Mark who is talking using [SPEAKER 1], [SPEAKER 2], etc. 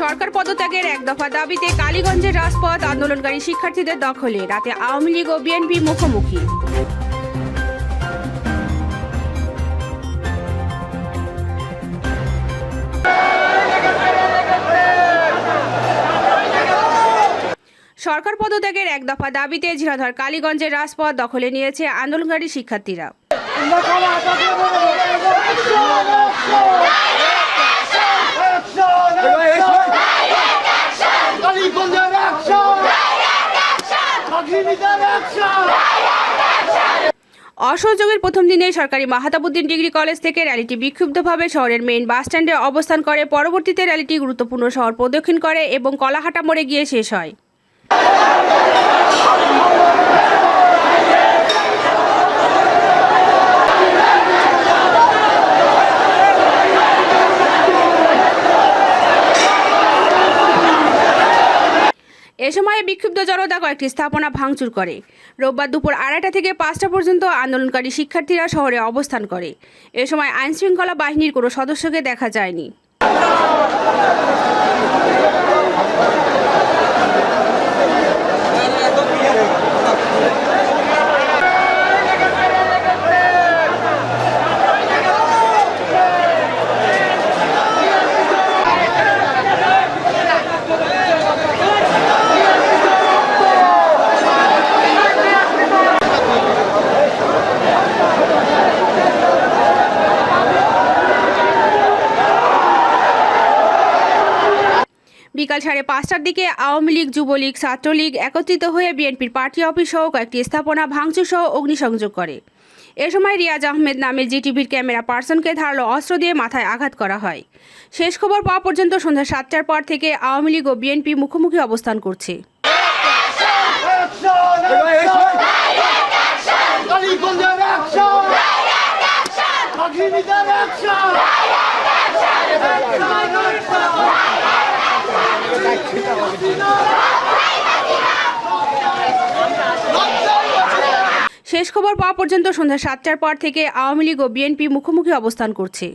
[SPEAKER 1] সরকার পদত্যাগের এক দফা দাবিতে কালীগঞ্জের রাজপথ আন্দোলনকারী শিক্ষার্থীদের দখলে, রাতে আওয়ামী লীগ ও বিএনপি মুখোমুখি। সরকার পদত্যাগের এক দফা দাবিতে ঝিনাধর কালীগঞ্জের রাজপথ দখলে নিয়েছে আন্দোলনকারী শিক্ষার্থীরা। অসহযোগের প্রথম দিনে সরকারি মাহাতাবুদ্দিন ডিগ্রি কলেজ থেকে র্যালিটি বিক্ষুব্ধভাবে শহরের মেইন বাস স্ট্যান্ডে অবস্থান করে। পরবর্তীতে র্যালিটি গুরুত্বপূর্ণ শহর প্রদক্ষিণ করে এবং কলাহাটা মোড়ে গিয়ে শেষ হয়। এ সময় বিক্ষুব্ধ জনতা কয়েকটি স্থাপনা ভাঙচুর করে। রোববার দুপুর আড়াইটা থেকে পাঁচটা পর্যন্ত আন্দোলনকারী শিক্ষার্থীরা শহরে অবস্থান করে। এ সময় আইনশৃঙ্খলা বাহিনীর কোনো সদস্যকে দেখা যায়নি। বিকাল সাড়ে পাঁচটার দিকে আওয়ামী লীগ, যুবলীগ, ছাত্রলীগ একত্রিত হয়ে বিএনপির পার্টি অফিস সহ কয়েকটি স্থাপনা ভাঙচুর সহ অগ্নিসংযোগ করে। এ সময় রিয়াজ আহমেদ নামে জিটিভির ক্যামেরা পার্সনকে ধারালো অস্ত্র দিয়ে মাথায় আঘাত করা হয়। শেষ খবর পাওয়া পর্যন্ত সন্ধ্যা সাতটার পর থেকে আওয়ামী লীগ ও বিএনপি মুখোমুখি অবস্থান করছে। শেষ খবর পাওয়া পর্যন্ত সন্ধ্যা সাতটার পর থেকে আওয়ামী লীগ ও বিএনপি মুখোমুখি অবস্থান করছে।